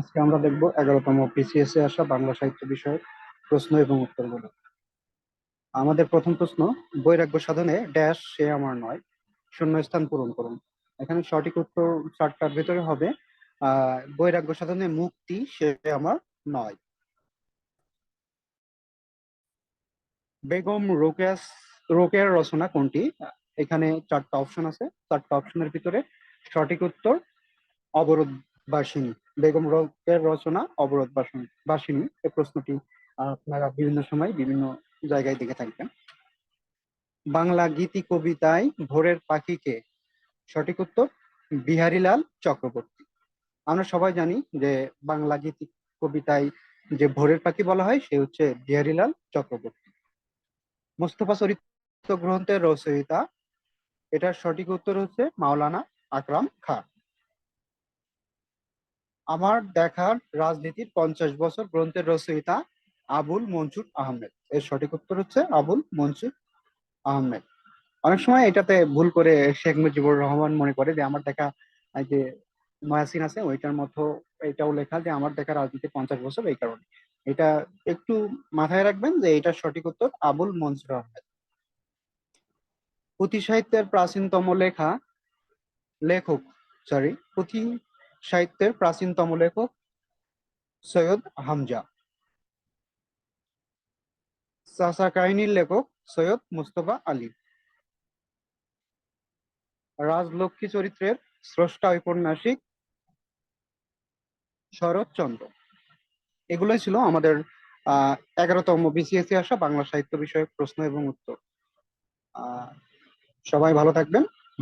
আজকে আমরা দেখব এগারোতম পিসিএস এ আসা বাংলা সাহিত্য বিষয়ের প্রশ্ন এবং উত্তরগুলো। আমাদের প্রথম প্রশ্ন, বৈরাগ্য সাধনে ড্যাশ সে আমার নয়, শূন্যস্থান পূরণ করুন। এখানে সঠিক উত্তর চারটার ভিতরে হবে, আহ, বৈরাগ্য সাধনে মুক্তি সে আমার নয়। বেগম রোকেয়াস, রোকেয়ার রচনা কোনটি? এখানে চারটা অপশন আছে, চারটা অপশনের ভিতরে সঠিক উত্তর অবরোধ বাসিনী বেগম রোকের রচনা, অবরোধ বাসিনী বাসিনী এই প্রশ্নটি আপনারা বিভিন্ন সময় বিভিন্ন জায়গায় দেখে থাকবেন। বাংলা গীতি কবিতায় ভোরের পাখিকে সঠিক উত্তর, বিহারীলাল চক্রবর্তী। আমরা সবাই জানি যে বাংলা গীতি কবিতায় যে ভোরের পাখি বলা হয়, সে হচ্ছে বিহারীলাল চক্রবর্তী। মোস্তফা চরিত্র গ্রন্থের রচয়িতা। এটার সঠিক উত্তর হচ্ছে মাওলানা আকরাম খান আমার দেখার রাজনীতির পঞ্চাশ বছর গ্রন্থের রচয়িতা আবুল মনসুর আহমেদ। এর সঠিক উত্তর হচ্ছে আবুল মনসুর আহমেদ। অনেক সময় এটাতে ভুল করে শেখ মুজিবুর রহমান মনে করে যে আমার দেখা যে নয়াসিন আছে, ওইটার মতো এটাও লেখা যে আমার দেখা রাজনীতি পঞ্চাশ বছর এই কারণে। এটা একটু মাথায় রাখবেন যে এটার সঠিক উত্তর আবুল মনসুর আহমেদ। পুঁথি সাহিত্যের প্রাচীনতম লেখা, লেখক সরি পুঁথি সাহিত্যের প্রাচীনতম লেখক সৈয়দ হামজা। চাচা কাহিনীর লেখক সৈয়দ মুস্তফা আলী। রাজলক্ষ্মী চরিত্রের স্রষ্টা ঔপন্যাসিক শরৎচন্দ্র এগুলোই ছিল আমাদের আহ এগারোতম বিসিএসি আসা বাংলা সাহিত্য বিষয়ক প্রশ্ন এবং উত্তর। আহ সবাই ভালো থাকবেন।